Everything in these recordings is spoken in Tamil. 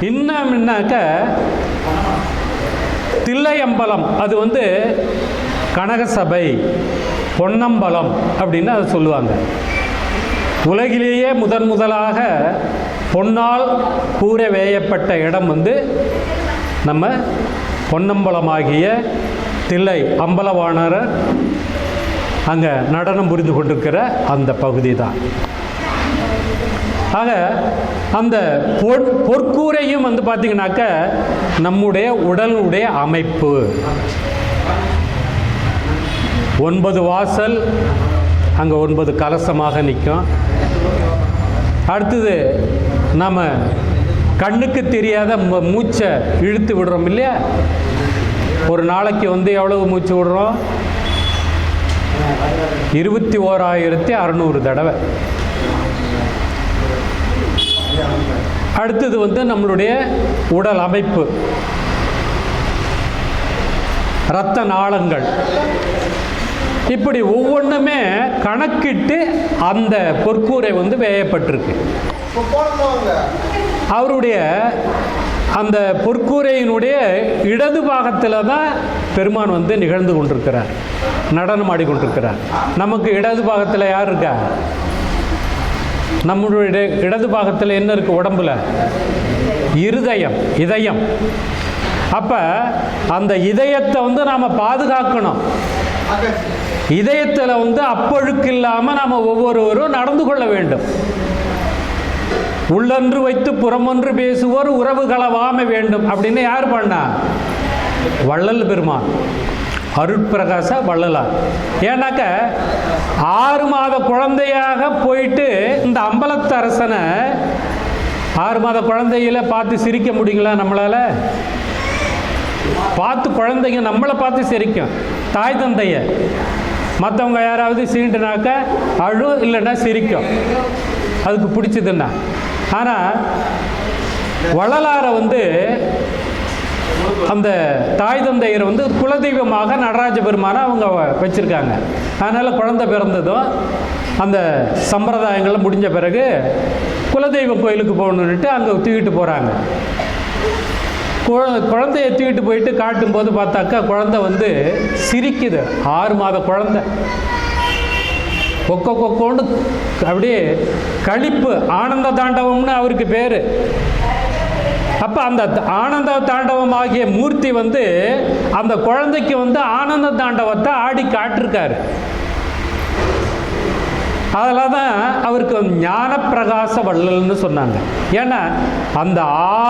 இன்னும் தில்லையம்பலம் அது வந்து கனகசபை பொன்னம்பலம் அப்படின்னு அதை சொல்லுவாங்க. உலகிலேயே முதன் முதலாக பொன்னால் கூற வேயப்பட்ட இடம் வந்து நம்ம பொன்னம்பலமாகிய தில்லை அம்பலவாணர் அங்கே நடனம் புரிந்து கொண்டிருக்கிற அந்த பகுதி தான் ஆக அந்த பொற்கூரையும் வந்து பார்த்திங்கனாக்க நம்முடைய உடலுடைய அமைப்பு. ஒன்பது வாசல் அங்கே ஒன்பது கலசமாக நிற்கும் அடுத்தது நம்ம கண்ணுக்கு தெரியாத மூச்சை இழுத்து விடுறோம் இல்லையா? ஒரு நாளைக்கு வந்து எவ்வளவு மூச்சு விடுறோம்? இருபத்தி ஓராயிரத்தி அறநூறு தடவை. அடுத்தது வந்து நம்மளுடைய உடல் அமைப்பு. இரத்த நாளங்கள். இப்படி ஒவ்வொன்றுமே கணக்கிட்டு அந்த பொற்கூரை வந்து வேயப்பட்டிருக்கு. அவருடைய அந்த பொற்கூரையினுடைய இடது பாகத்தில் தான் பெருமான் வந்து நிகழ்ந்து கொண்டிருக்கிறார். நடனம் ஆடிக்கொண்டிருக்கிறார். நமக்கு இடது பாகத்தில் யார் இருக்கா? நம்மளுடைய இட- இடது பாகத்தில் என்ன இருக்கு உடம்புல? இருதயம் இதயம். அப்ப அந்த இதயத்தை வந்து நாம பாதுகாக்கணும். இதயத்தில் வந்து அப்பொழுக்கு இல்லாமல் நாம் ஒவ்வொருவரும் நடந்து கொள்ள வேண்டும். உள்ளன்று வைத்து புறமொன்று பேசுவோர் உறவுகளவாமை வேண்டும் அப்படின்னு யார் பண்ணா? வள்ளல் பெருமான். அருட்பிரகாச வள்ளலார். ஏன்னாக்க ஆறு மாத குழந்தையாக போயிட்டு இந்த அம்பலத்து அரசனை ஆறு மாத குழந்தையில பார்த்து சிரிக்க முடியுங்களா நம்மளால? பார்த்து குழந்தைங்க நம்மளை பார்த்து சிரிக்கும். தாய் தந்தைய. மற்றவங்க யாராவது சீண்டுனாக்க அழு இல்லைன்னா சிரிக்கும். அதுக்கு பிடிச்சதுன்னா. ஆனால் வள்ளலாரை வந்து அந்த தாய் தந்தையர் வந்து குலதெய்வமாக நடராஜ பெருமானை அவங்க வச்சுருக்காங்க. அதனால் குழந்தை பிறந்ததும் அந்த சம்பிரதாயங்கள்லாம் முடிஞ்ச பிறகு குலதெய்வ கோயிலுக்கு போகணுன்ட்டு அங்கே தூக்கிட்டு போகிறாங்க குழ- குழந்தைய தூக்கிட்டு போயிட்டு காட்டும்போது பார்த்தாக்கா குழந்தை வந்து சிரிக்குது. ஆறு மாத குழந்தை. கொக்க கொக்கோன்னு அப்படியே களிப்பு ஆனந்த தாண்டவம்னு அவருக்கு பேர். அப்போ அந்த ஆனந்த தாண்டவம் ஆகிய மூர்த்தி வந்து அந்த குழந்தைக்கு வந்து ஆனந்த தாண்டவத்தை ஆடி காட்டிருக்காரு. அதில் தான் அவருக்கு ஞானப்பிரகாச வள்ளல்னு சொன்னாங்க. ஏன்னா அந்த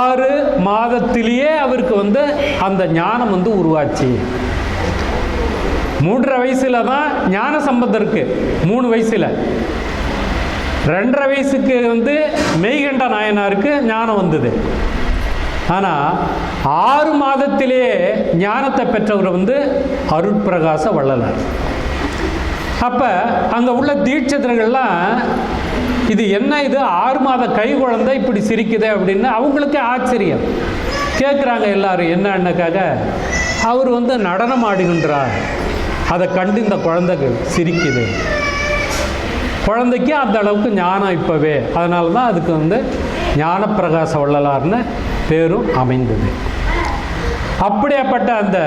ஆறு மாதத்திலேயே அவருக்கு வந்து அந்த ஞானம் வந்து உருவாச்சு. மூன்றரை வயசில் தான் ஞான சம்பந்தருக்கு மூணு வயசில். ரெண்டரை வயசுக்கு வந்து மெய்கண்ட நாயனாருக்கு ஞானம் வந்தது. ஆனால் ஆறு மாதத்திலேயே ஞானத்தை பெற்றவர் வந்து அருட்பிரகாச வள்ளலார். அப்போ அங்கே உள்ள தீட்சதர்கள்லாம் இது என்ன இது? ஆறு மாத கை குழந்தை இப்படி சிரிக்குதே அப்படின்னு அவங்களுக்கே ஆச்சரியம். கேட்குறாங்க எல்லாரும் என்னன்னாக்காக அவர் வந்து நடனம் ஆடுகின்றார். அதை கண்டு இந்த குழந்தைக்கு சிரிக்குது. குழந்தைக்கு அந்த அளவுக்கு ஞானம் இப்போவே. அதனால தான் அதுக்கு வந்து ஞானப்பிரகாச வள்ளலார்னு பேரும் அமைந்தது. அப்படியாப்பட்ட அந்த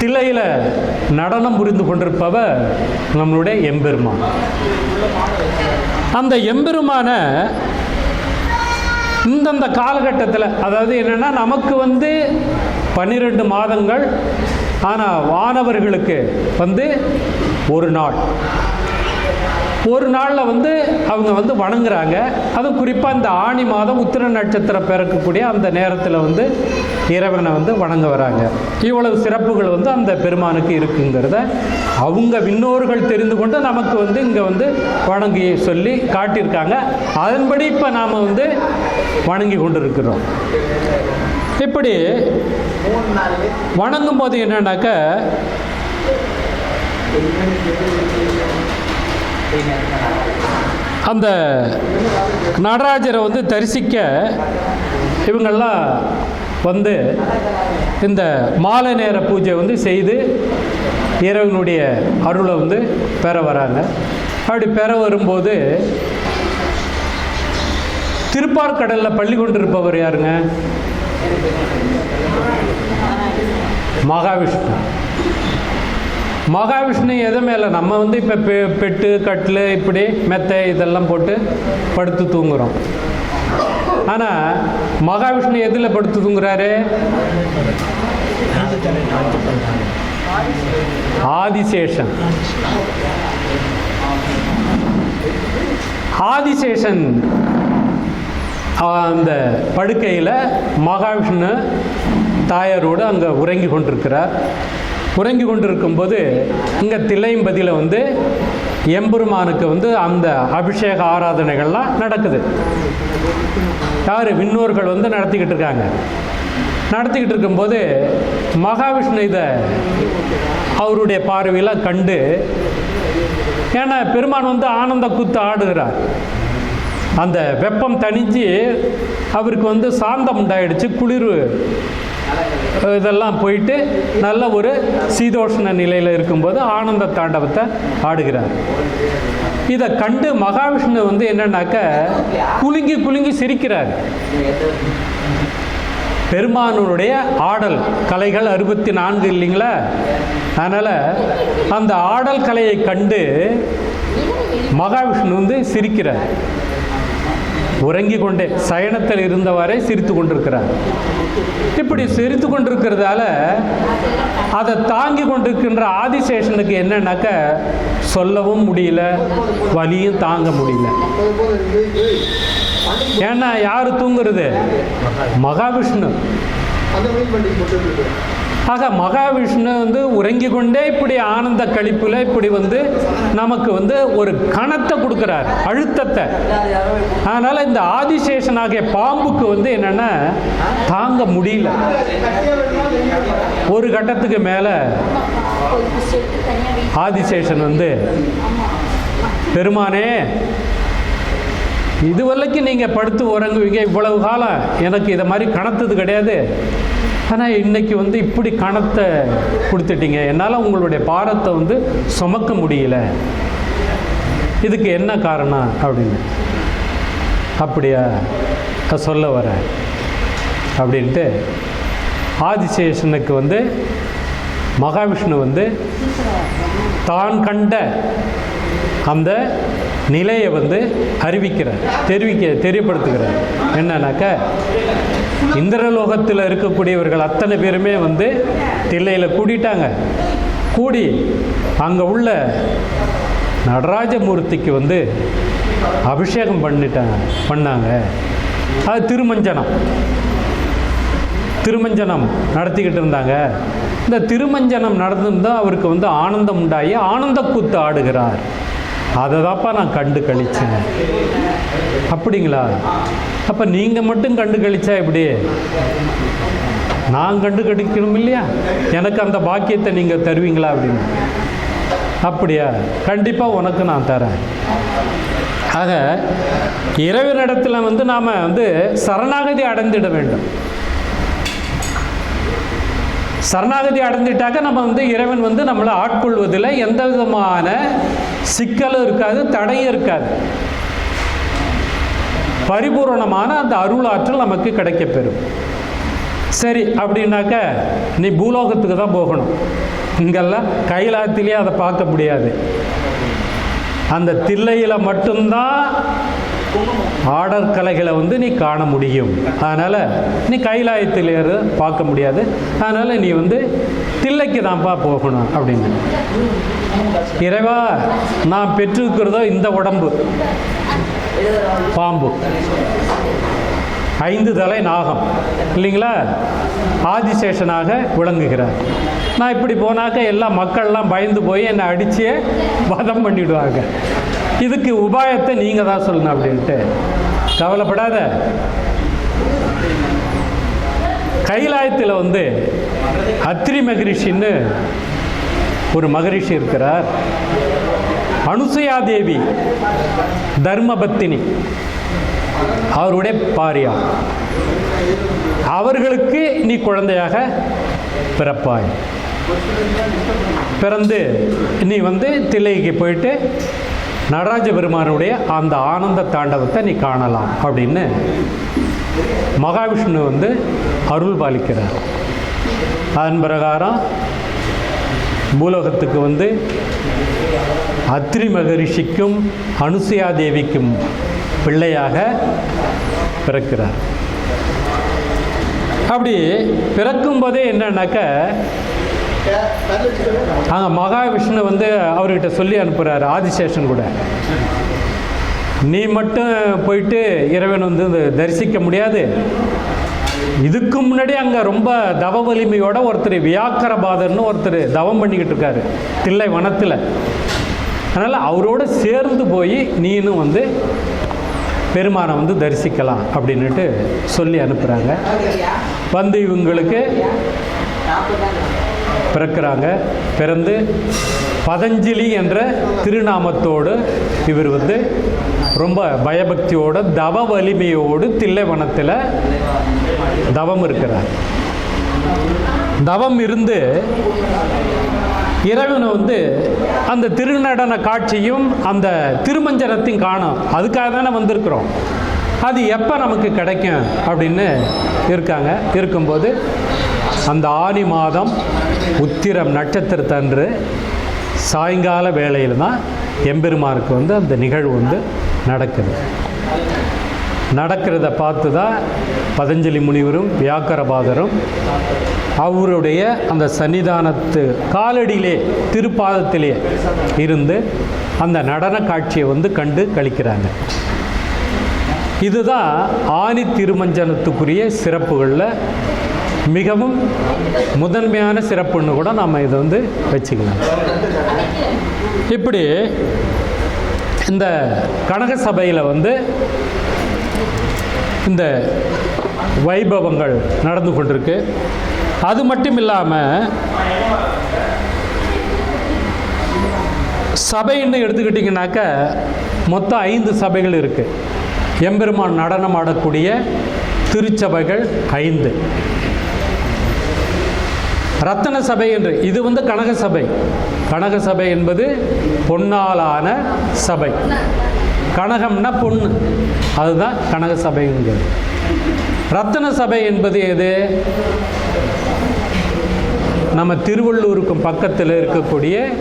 தில்லையில் நடனம் புரிந்து கொண்டிருப்பவர் நம்மளுடைய எம்பெருமான். அந்த எம்பெருமான இந்தந்த காலகட்டத்தில் அதாவது என்னென்னா நமக்கு வந்து பன்னிரெண்டு மாதங்கள் ஆனால் வானவர்களுக்கு வந்து ஒரு நாள். ஒரு நாளில் வந்து அவங்க வந்து வணங்குறாங்க. அதுவும் குறிப்பாக இந்த ஆணி மாதம் உத்திர நட்சத்திரம் பிறக்கக்கூடிய அந்த நேரத்தில் வந்து இறைவனை வந்து வணங்க வராங்க. இவ்வளவு சிறப்புகள் வந்து அந்த பெருமானுக்கு இருக்குங்கிறத அவங்க விண்ணோர்கள் தெரிந்து கொண்டு நமக்கு வந்து இங்கே வந்து வணங்கி சொல்லி காட்டியிருக்காங்க. அதன்படி இப்போ நாம் வந்து வணங்கி கொண்டிருக்கிறோம். இப்படி வணங்கும் போது என்னன்னாக்க அந்த நடராஜரை வந்து தரிசிக்க இவங்கெல்லாம் வந்து இந்த மாலை நேர பூஜை வந்து செய்து இறைவனுடைய அருளை வந்து பெற வராங்க. அப்படி பெற வரும்போது திருப்பார்கடலில் பள்ளி கொண்டிருப்பவர் யாருங்க? மகாவிஷ்ணு. மகாவிஷ்ணு எது மேலே? நம்ம வந்து இப்போ பெ பெட்டு கட்டில் இப்படி மெத்தை இதெல்லாம் போட்டு படுத்து தூங்குறோம். ஆனால் மகாவிஷ்ணு எதில் படுத்து தூங்குறாரு? ஆதிசேஷன். ஆதிசேஷன் அந்த படுக்கையில் மகாவிஷ்ணு தாயாரோடு அங்கே உறங்கி கொண்டிருக்கிறார். உறங்கி கொண்டிருக்கும்போது இங்கே தில்லையம்பதியில் வந்து எம்பெருமானுக்கு வந்து அந்த அபிஷேக ஆராதனைகள்லாம் நடக்குது. யார்? விண்ணோர்கள் வந்து நடத்திக்கிட்டு இருக்காங்க. நடத்திக்கிட்டு இருக்கும்போது மகாவிஷ்ணு இதை அவருடைய பார்வையில் கண்டு ஏன்னா பெருமான் வந்து ஆனந்த குத்து ஆடுகிறார். அந்த வெப்பம் தணிஞ்சு அவருக்கு வந்து சாந்தம் உண்டாயிடுச்சு குளிர் இதெல்லாம் போயிட்டு நல்ல ஒரு சீதோஷ்ண நிலையில் இருக்கும்போது ஆனந்த தாண்டவத்தை ஆடுகிறார். இதை கண்டு மகாவிஷ்ணு வந்து என்னன்னாக்க குலுங்கி குலுங்கி சிரிக்கிறார். பெருமானுடைய ஆடல் கலைகள் அறுபத்தி நான்கு இல்லைங்களா? அதனால் அந்த ஆடல் கலையை கண்டு மகாவிஷ்ணு வந்து சிரிக்கிறார். உறங்கி கொண்டே சயனத்தில் இருந்தவரை சிரித்து கொண்டிருக்கிறார். இப்படி சிரித்து கொண்டிருக்கிறதால அதை தாங்கி கொண்டிருக்கின்ற ஆதிசேஷனுக்கு என்னன்னாக்க சொல்லவும் முடியல வலியும் தாங்க முடியல. ஏன்னா யார் தூங்குறது? மகாவிஷ்ணு. ஆக மகாவிஷ்ணு வந்து உறங்கி கொண்டே இப்படி ஆனந்த கழிப்பில் இப்படி வந்து நமக்கு வந்து ஒரு கணத்தை கொடுக்குறார் அழுத்தத்தை. அதனால் இந்த ஆதிசேஷன் ஆகிய பாம்புக்கு வந்து என்னென்னா தாங்க முடியல. ஒரு கட்டத்துக்கு மேலே ஆதிசேஷன் வந்து பெருமானே இது வரைக்கும் நீங்கள் படுத்து உறங்குவீங்க இவ்வளவு காலம் எனக்கு இதை மாதிரி கணத்தது கிடையாது. ஆனால் இன்னைக்கு வந்து இப்படி கணத்தை கொடுத்துட்டீங்க. என்னால் உங்களுடைய பாரத்தை வந்து சுமக்க முடியல. இதுக்கு என்ன காரணம் அப்படின்னு. அப்படியா? நான் சொல்ல வரேன். அப்படின்ட்டு ஆதிசேஷனுக்கு வந்து மகாவிஷ்ணு வந்து தான் கண்ட அந்த நிலையை வந்து அறிவிக்கிறார் தெரிவிக்க தெரியப்படுத்துகிறார். என்னன்னாக்க இந்திரலோகத்தில் இருக்கக்கூடியவர்கள் அத்தனை பேருமே வந்து தில்லையில் கூடிட்டாங்க. கூடி அங்கே உள்ள நடராஜமூர்த்திக்கு வந்து அபிஷேகம் பண்ணிட்டாங்க பண்ணாங்க. அது திருமஞ்சனம். திருமஞ்சனம் நடத்திக்கிட்டு இருந்தாங்க. இந்த திருமஞ்சனம் நடந்திருந்தால் அவருக்கு வந்து ஆனந்தம் உண்டாகி ஆனந்த கூத்து ஆடுகிறார். அதை தான்ப்பா நான் கண்டு கழிச்சேன். அப்படிங்களா? அப்போ நீங்கள் மட்டும் கண்டு கழிச்சா எப்படி? நான் கண்டு கழிக்கணும் இல்லையா? எனக்கு அந்த பாக்கியத்தை நீங்கள் தருவீங்களா அப்படின்னு. அப்படியா? கண்டிப்பாக உனக்கு நான் தரேன். ஆக இறைவனிடத்தில் வந்து நாம் வந்து சரணாகதி அடைந்திட வேண்டும். சரணாகதி அடைஞ்சிட்டாக்க நம்ம வந்து இறைவன் வந்து நம்மளை ஆட்கொள்வதில் எந்த விதமான சிக்கலும் இருக்காது தடையும் இருக்காது. பரிபூரணமான அந்த அருளாற்றல் நமக்கு கிடைக்கப்பெறும். சரி அப்படின்னாக்க நீ பூலோகத்துக்கு தான் போகணும். இங்கெல்லாம் கைலாத்திலே அதை பார்க்க முடியாது. அந்த தில்லையில் மட்டும்தான் ஆடற் கலைகளை வந்து நீ காண முடியும். அதனால் நீ கைலாயத்தில் பார்க்க முடியாது. அதனால் நீ வந்து தில்லைக்கு தான்ப்பா போகணும் அப்படின்னு. இறைவா நான் பெற்றிருக்கிறதோ இந்த உடம்பு. பாம்பு. ஐந்து தலை நாகம். இல்லைங்களா? ஆதிசேஷனாக விளங்குகிறார். நான் இப்படி போனாக்க எல்லா மக்கள்லாம் பயந்து போய் என்னை அடித்து வதம் பண்ணிவிடுவாங்க இதுக்கு உபாயத்தை நீங்கள் தான் சொல்லணும் அப்படின்ட்டு. கவலைப்படாத. கைலாயத்தில் வந்து அத்ரி மகரிஷின்னு ஒரு மகரிஷி இருக்கிறார். அனுசுயா தேவி தர்மபத்தினி அவருடைய பாரியா. அவர்களுக்கு நீ குழந்தையாக பிறப்பாய். பிறந்து நீ வந்து தில்லைக்கு போயிட்டு நடராஜ பெருமானுடைய அந்த ஆனந்த தாண்டவத்தை நீ காணலாம் அப்படின்னு மகாவிஷ்ணு வந்து அருள் பாலிக்கிறார். அதன் பிரகாரம் பூலோகத்துக்கு வந்து அத்ரி மகரிஷிக்கும் அனுசயா தேவிக்கும் பிள்ளையாக பிறக்கிறார். அப்படி பிறக்கும்போதே என்னன்னாக்க அங்கே மகாவிஷ்ணு வந்து அவர்கிட்ட சொல்லி அனுப்புகிறார் ஆதிசேஷன் கூட. நீ மட்டும் போயிட்டு இறைவன் வந்து தரிசிக்க முடியாது. இதுக்கு முன்னாடி அங்கே ரொம்ப தவ வலிமையோட ஒருத்தர் வியாக்கரபாதர்னு ஒருத்தர் தவம் பண்ணிக்கிட்டு இருக்காரு தில்லை வனத்தில். அதனால் அவரோட சேர்ந்து போய் நீனும் வந்து பெருமானை வந்து தரிசிக்கலாம் அப்படின்னுட்டு சொல்லி அனுப்புகிறாங்க வந்து இவங்களுக்கு பிறக்கிறாங்க. பிறந்து பதஞ்சலி என்ற திருநாமத்தோடு இவர் வந்து ரொம்ப பயபக்தியோட தவ வலிமையோடு தில்லைவனத்தில் தவம் இருக்கிறார். தவம் இருந்து இறைவனை வந்து அந்த திருநடன காட்சியும் அந்த திருமஞ்சனத்தையும் காணும். அதுக்காக தானே வந்திருக்கிறோம். அது எப்போ நமக்கு கிடைக்கும் அப்படின்னு இருக்காங்க. இருக்கும்போது அந்த ஆணி மாதம் உத்திரம் நட்சத்திரத்தன்று சாயங்கால வேளையில் தான் எம்பெருமானுக்கு வந்து அந்த நிகழ்வு வந்து நடக்குது. நடக்கிறத பார்த்து தான் பதஞ்சலி முனிவரும் வியாக்கரபாதரும் அவருடைய அந்த சன்னிதானத்து காலடியிலே திருப்பாதத்திலே இருந்து அந்த நடன காட்சியை வந்து கண்டு கழிக்கிறாங்க இதுதான் ஆனி திருமஞ்சனத்துக்குரிய சிறப்புகளில் மிகவும் முதன்மையான சிறப்புன்னு கூட நம்ம இதை வந்து வச்சுக்கலாம். இப்படி இந்த கனக சபையில் வந்து இந்த வைபவங்கள் நடந்து கொண்டிருக்கு. அது மட்டும் இல்லாமல் சபைன்னு எடுத்துக்கிட்டிங்கனாக்க மொத்தம் ஐந்து சபைகள் இருக்குது எம்பெருமான் நடனம் ஆடக்கூடிய திருச்சபைகள் ஐந்து. ரத்தன சபை என்று. இது வந்து கனக சபை. கனக சபை என்பது பொன்னாலான சபை. கனகம்னா பொண்ணு. அதுதான் கனக சபைங்கிறது. ரத்தன சபை என்பது எது? நம்ம திருவள்ளூருக்கும் பக்கத்தில் இருக்கக்கூடிய